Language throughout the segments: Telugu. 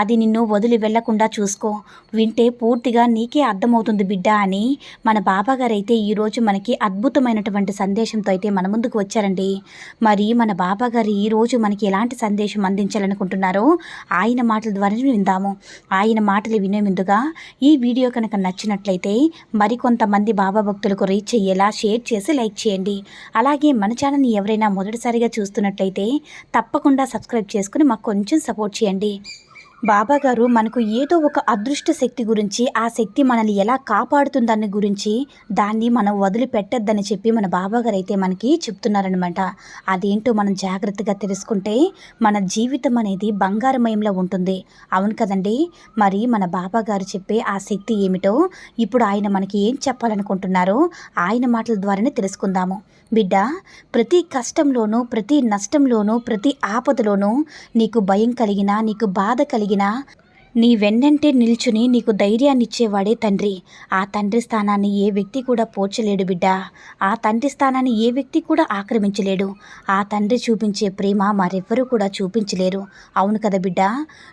అది నిన్ను వదిలి వెళ్ళకుండా చూసుకో. వింటే పూర్తిగా నీకే అర్థమవుతుంది బిడ్డ అని మన బాబాగారు అయితే ఈరోజు మనకి అద్భుతమైనటువంటి సందేశంతో అయితే మన ముందుకు వచ్చారండి. మరి మన బాబాగారు ఈరోజు మనకి ఎలాంటి సందేశం అందించాలనుకుంటున్నారో ఆయన మాటల ద్వారా విందాము. ఆయన మాటలు వినే ముందుగా ఈ వీడియో కనుక నచ్చినట్లయితే మరికొంతమంది బాబా భక్తులకు రీచ్ అయ్యేలా షేర్ చేసి లైక్ చేయండి. అలాగే మన ఛానల్ని ఎవరైనా మొదటిసారిగా చూస్తున్నట్లయితే తప్పకుండా సబ్స్క్రైబ్ చేసుకుని మాకు కొంచెం సపోర్ట్ చేయండి. బాబాగారు మనకు ఏదో ఒక అదృష్ట శక్తి గురించి ఆ శక్తి మనల్ని ఎలా కాపాడుతుందని గురించి దాన్ని మనం వదిలిపెట్టద్దని చెప్పి మన బాబాగారు అయితే మనకి చెప్తున్నారనమాట అదేంటో మనం జాగ్రత్తగా తెలుసుకుంటే మన జీవితం అనేది బంగారమయంలో ఉంటుంది. అవును కదండి? మరి మన బాబాగారు చెప్పే ఆ శక్తి ఏమిటో ఇప్పుడు ఆయన మనకి ఏం చెప్పాలనుకుంటున్నారో ఆయన మాటల ద్వారానే తెలుసుకుందాము. బిడ్డ ప్రతి కష్టంలోనూ ప్రతి నష్టంలోనూ ప్రతి ఆపదలోనూ నీకు భయం కలిగినా నీకు బాధ కలిగిన నీ వెన్నంటే నిల్చుని నీకు ధైర్యాన్నిచ్చేవాడే తండ్రి. ఆ తండ్రి స్థానాన్ని ఏ వ్యక్తి కూడా పోర్చలేడు బిడ్డ. ఆ తండ్రి స్థానాన్ని ఏ వ్యక్తి కూడా ఆక్రమించలేడు. ఆ తండ్రి చూపించే ప్రేమ మరెవ్వరూ కూడా చూపించలేరు. అవును కదా బిడ్డ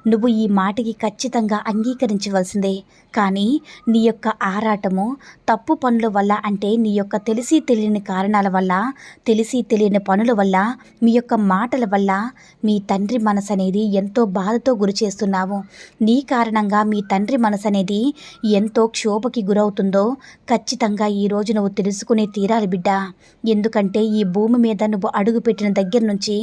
నువ్వు ఈ మాటకి ఖచ్చితంగా అంగీకరించవలసిందే. కానీ నీ యొక్క ఆరాటము తప్పు పనుల వల్ల అంటే నీ యొక్క తెలిసి తెలియని కారణాల వల్ల తెలిసి తెలియని పనుల వల్ల మీ యొక్క మాటల వల్ల మీ తండ్రి మనసు అనేది ఎంతో బాధతో గురి చేస్తున్నావు. నీ కారణంగా మీ తండ్రి మనసు అనేది ఎంతో క్షోభకి గురవుతుందో ఖచ్చితంగా ఈరోజు నువ్వు తెలుసుకునే తీరాలి బిడ్డ. ఎందుకంటే ఈ భూమి మీద నువ్వు అడుగుపెట్టిన దగ్గర నుంచి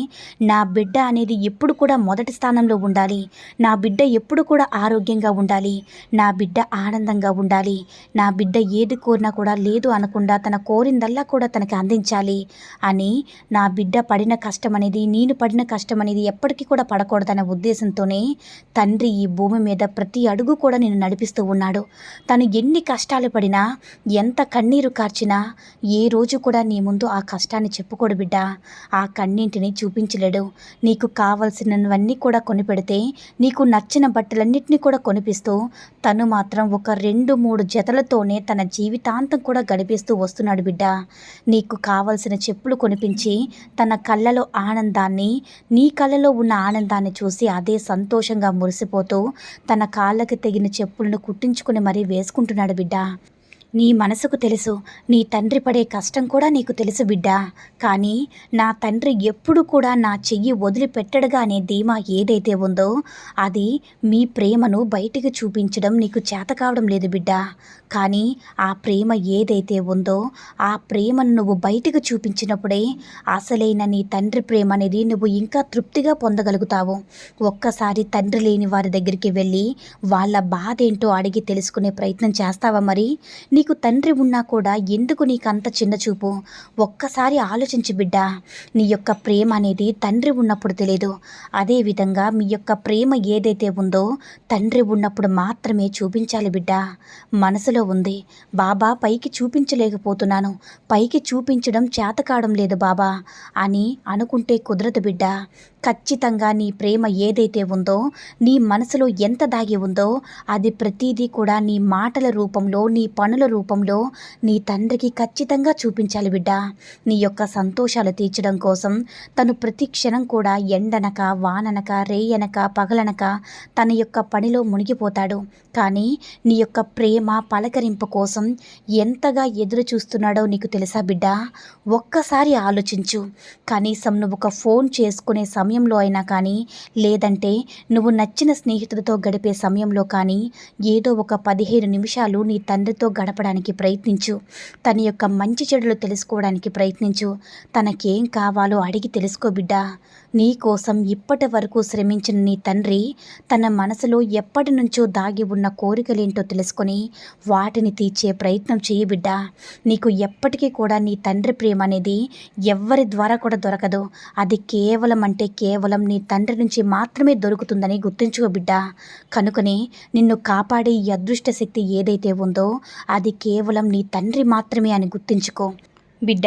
నా బిడ్డ అనేది ఎప్పుడు కూడా మొదటి స్థానంలో ఉండాలి. నా బిడ్డ ఎప్పుడు కూడా ఆరోగ్యంగా ఉండాలి. నా బిడ్డ ఆనందంగా ఉండాలి. నా బిడ్డ ఏది కోరినా కూడా లేదు అనకుండా తన కోరిందల్లా కూడా తనకి అందించాలి. అని నా బిడ్డ పడిన కష్టం అనేది నేను పడిన కష్టం అనేది ఎప్పటికీ కూడా పడకూడదనే ఉద్దేశంతోనే తండ్రి ఈ భూమి మీద ప్రతి అడుగు కూడా నేను నడిపిస్తూ ఉన్నాడు. తను ఎన్ని కష్టాలు పడినా ఎంత కన్నీరు కార్చినా ఏ రోజు కూడా నీ ముందు ఆ కష్టాన్ని చెప్పుకోడు బిడ్డ. ఆ కన్నింటిని చూపించలేడు. నీకు కావలసినవన్నీ కూడా కొనిపెడితే నీకు నచ్చిన బట్టలన్నింటినీ కూడా కొనిపిస్తూ తను మాత్రం ఒక రెండు మూడు జతలతోనే తన జీవితాంతం కూడా గడిపిస్తూ వస్తున్నాడు బిడ్డ. నీకు కావలసిన చెప్పులు కొనిపించి తన కళ్ళలో ఆనందాన్ని నీ కళ్ళలో ఉన్న ఆనందాన్ని చూసి అదే సంతోషంగా మురిసిపోతూ తన కాళ్ళకి తగిన చెప్పులను కుట్టించుకుని మరీ వేసుకుంటున్నాడు బిడ్డ. నీ మనసుకు తెలుసు నీ తండ్రి పడే కష్టం కూడా నీకు తెలుసు బిడ్డా. కానీ నా తండ్రి ఎప్పుడు కూడా నా చెయ్యి వదిలిపెట్టడుగా అనే ధీమా ఏదైతే ఉందో అది మీ ప్రేమను బయటికి చూపించడం నీకు చేత కావడం లేదు బిడ్డా. కానీ ఆ ప్రేమ ఏదైతే ఉందో ఆ ప్రేమను నువ్వు బయటికి చూపించినప్పుడే అసలైన నీ తండ్రి ప్రేమ అనేది నువ్వు ఇంకా తృప్తిగా పొందగలుగుతావు. ఒక్కసారి తండ్రి లేని వారి దగ్గరికి వెళ్ళి వాళ్ళ బాధ ఏంటో అడిగి తెలుసుకునే ప్రయత్నం చేస్తావా మరి? నీకు తండ్రి ఉన్నా కూడా ఎందుకు నీకు అంత చిన్న చూపు? ఒక్కసారి ఆలోచించి బిడ్డ. నీ యొక్క ప్రేమ అనేది తండ్రి ఉన్నప్పుడు తెలియదు. అదేవిధంగా మీ యొక్క ప్రేమ ఏదైతే ఉందో తండ్రి ఉన్నప్పుడు మాత్రమే చూపించాలి బిడ్డ. మనసులో ఉంది. బాబా పైకి చూపించలేకపోతున్నాను. పైకి చూపించడం చేత కావడం లేదు బాబా అని అనుకుంటే కుదరదు బిడ్డ. ఖచ్చితంగా నీ ప్రేమ ఏదైతే ఉందో నీ మనసులో ఎంత దాగి ఉందో అది ప్రతిదీ కూడా నీ మాటల రూపంలో నీ పనుల రూపంలో నీ తండ్రికి ఖచ్చితంగా చూపించాలి బిడ్డ. నీ యొక్క సంతోషాలు తీర్చడం కోసం తను ప్రతి క్షణం కూడా ఎండనక వాననక రేయనక పగలనక తన యొక్క పనిలో మునిగిపోతాడు. కానీ నీ యొక్క ప్రేమ పలకరింపు కోసం ఎంతగా ఎదురు చూస్తున్నాడో నీకు తెలుసా బిడ్డ? ఒక్కసారి ఆలోచించు. కనీసం నువ్వు ఒక ఫోన్ చేసుకునే సమయంలో అయినా కానీ లేదంటే నువ్వు నచ్చిన స్నేహితులతో గడిపే సమయంలో కానీ ఏదో ఒక పదిహేను నిమిషాలు నీ తండ్రితో గడప చెప్పడానికి ప్రయత్నించు. తన యొక్క మంచి చెడులు తెలుసుకోవడానికి ప్రయత్నించు. తనకేం కావాలో అడిగి తెలుసుకో బిడ్డ. నీకోసం ఇప్పటి వరకు శ్రమించిన నీ తండ్రి తన మనసులో ఎప్పటి నుంచో దాగి ఉన్న కోరికలేంటో తెలుసుకొని వాటిని తీర్చే ప్రయత్నం చేయి బిడ్డ. నీకు ఎప్పటికీ కూడా నీ తండ్రి ప్రేమ అనేది ఎవ్వరి ద్వారా కూడా దొరకదు. అది కేవలం అంటే కేవలం నీ తండ్రి నుంచి మాత్రమే దొరుకుతుందని గుర్తుంచుకో బిడ్డ. కనుకనే నిన్ను కాపాడే ఈ అదృష్ట శక్తి ఏదైతే ఉందో అది కేవలం నీ తండ్రి మాత్రమే అని గుర్తుంచుకో. బిడ్డ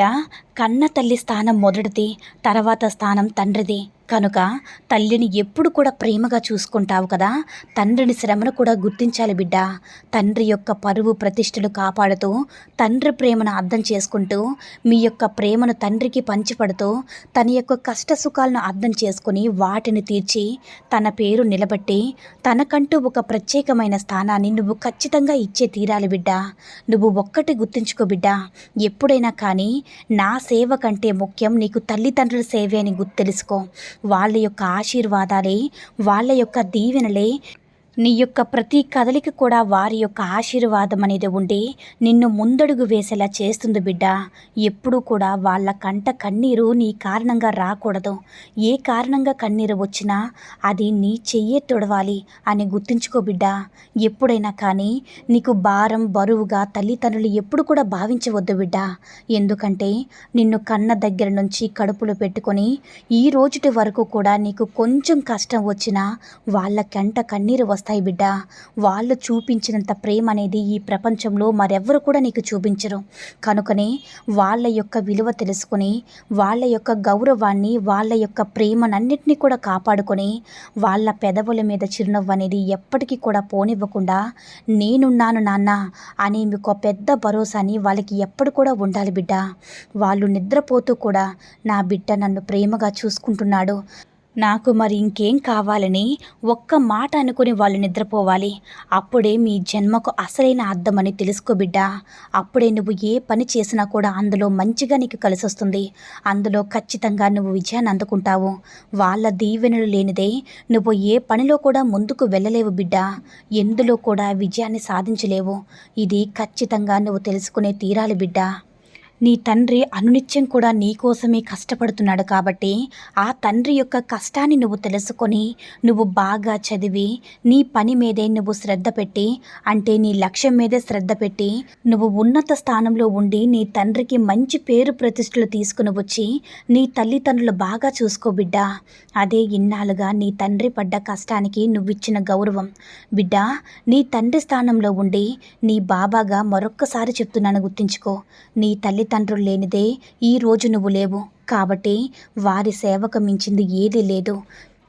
కన్న తల్లి స్థానం మొదటిది తర్వాత స్థానం తండ్రిది. కనుక తల్లిని ఎప్పుడు కూడా ప్రేమగా చూసుకుంటావు కదా తండ్రిని శ్రమను కూడా గుర్తించాలి బిడ్డ. తండ్రి యొక్క పరువు ప్రతిష్టలు కాపాడుతూ తండ్రి ప్రేమను అర్థం చేసుకుంటూ మీ యొక్క ప్రేమను తండ్రికి పంచిపడుతూ తన యొక్క కష్ట సుఖాలను అర్థం చేసుకుని వాటిని తీర్చి తన పేరు నిలబెట్టి తనకంటూ ఒక ప్రత్యేకమైన స్థానాన్ని నువ్వు ఖచ్చితంగా ఇచ్చే తీరాలి బిడ్డ. నువ్వు ఒక్కటి గుర్తుంచుకో బిడ్డ. ఎప్పుడైనా కానీ నా సేవ కంటే ముఖ్యం నీకు తల్లిదండ్రుల సేవే అని గుర్తు తెలుసుకో. వాళ్ళ యొక్క ఆశీర్వాదాలే వాళ్ళ యొక్క దీవెనలే నీ యొక్క ప్రతి కదలిక కూడా వారి యొక్క ఆశీర్వాదం అనేది ఉండి నిన్ను ముందడుగు వేసేలా చేస్తుంది బిడ్డ. ఎప్పుడూ కూడా వాళ్ళ కంట కన్నీరు నీ కారణంగా రాకూడదు. ఏ కారణంగా కన్నీరు వచ్చినా అది నీ చెయ్యే తొడవాలి అని గుర్తుంచుకో బిడ్డ. ఎప్పుడైనా కానీ నీకు భారం బరువుగా తల్లిదండ్రులు ఎప్పుడు కూడా భావించవద్దు బిడ్డ. ఎందుకంటే నిన్ను కన్న దగ్గర నుంచి కడుపులో పెట్టుకొని ఈ రోజుటి వరకు కూడా నీకు కొంచెం కష్టం వచ్చినా వాళ్ళ కంట కన్నీరు వస్తాయి బిడ్డ. వాళ్ళు చూపించినంత ప్రేమ అనేది ఈ ప్రపంచంలో మరెవ్వరు కూడా నీకు చూపించరు. కనుకనే వాళ్ళ యొక్క విలువ తెలుసుకొని వాళ్ళ యొక్క గౌరవాన్ని వాళ్ళ యొక్క ప్రేమనన్నింటినీ కూడా కాపాడుకొని వాళ్ళ పెదవుల మీద చిరునవ్వు అనేది ఎప్పటికీ కూడా పోనివ్వకుండా నేనున్నాను నాన్న అనే మీకు పెద్ద భరోసాని వాళ్ళకి ఎప్పుడు కూడా ఉండాలి బిడ్డ. వాళ్ళు నిద్రపోతూ కూడా నా బిడ్డ నన్ను ప్రేమగా చూసుకుంటున్నాడు. నాకు మరి ఇంకేం కావాలని ఒక్క మాట అనుకుని వాళ్ళు నిద్రపోవాలి. అప్పుడే మీ జన్మకు అసలైన అర్థమని తెలుసుకో బిడ్డా. అప్పుడే నువ్వు ఏ పని చేసినా కూడా అందులో మంచిగా నీకు కలిసొస్తుంది. అందులో ఖచ్చితంగా నువ్వు విజయాన్ని అందుకుంటావు. వాళ్ళ దీవెనలు లేనిదే నువ్వు ఏ పనిలో కూడా ముందుకు వెళ్ళలేవు బిడ్డ. ఎందులో కూడా విజయాన్ని సాధించలేవు. ఇది ఖచ్చితంగా నువ్వు తెలుసుకునే తీరాలి బిడ్డా. నీ తండ్రి అనునిత్యం కూడా నీ కోసమే కష్టపడుతున్నాడు కాబట్టి ఆ తండ్రి యొక్క కష్టాన్ని నువ్వు తెలుసుకొని నువ్వు బాగా చదివి నీ పని మీదే నువ్వు శ్రద్ధ పెట్టి అంటే నీ లక్ష్యం మీదే శ్రద్ధ పెట్టి నువ్వు ఉన్నత స్థానంలో ఉండి నీ తండ్రికి మంచి పేరు ప్రతిష్టలు తీసుకుని వచ్చి నీ తల్లిదండ్రులు బాగా చూసుకో బిడ్డ. అదే ఇన్నాళ్ళుగా నీ తండ్రి పడ్డ కష్టానికి నువ్విచ్చిన గౌరవం. బిడ్డ నీ తండ్రి స్థానంలో ఉండి నీ బాబాగా మరొక్కసారి చెప్తున్నాను గుర్తుంచుకో. నీ తల్లి తల్లిదండ్రులు లేనిదే ఈ రోజు నువ్వు లేవు. కాబట్టి వారి సేవకు మించింది ఏదీ లేదు.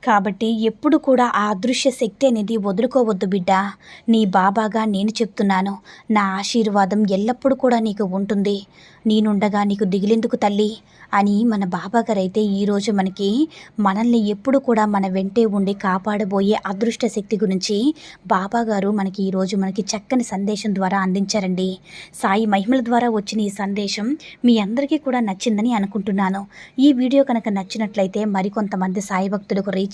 కాబట్టి ఎప్పుడు కూడా ఆ అదృశ్య శక్తి అనేది వదులుకోవద్దు బిడ్డ. నీ బాబాగా నేను చెప్తున్నాను. నా ఆశీర్వాదం ఎల్లప్పుడూ కూడా నీకు ఉంటుంది. నేనుండగా నీకు దిగిలెందుకు తల్లి అని మన బాబాగారు అయితే ఈరోజు మనకి మనల్ని ఎప్పుడు కూడా మన వెంటే ఉండి కాపాడబోయే అదృష్ట శక్తి గురించి బాబాగారు మనకి ఈరోజు మనకి చక్కని సందేశం ద్వారా అందించారండి. సాయి మహిమల ద్వారా వచ్చిన ఈ సందేశం మీ అందరికీ కూడా నచ్చిందని అనుకుంటున్నాను. ఈ వీడియో కనుక నచ్చినట్లయితే మరికొంతమంది సాయి భక్తులకు రీచ్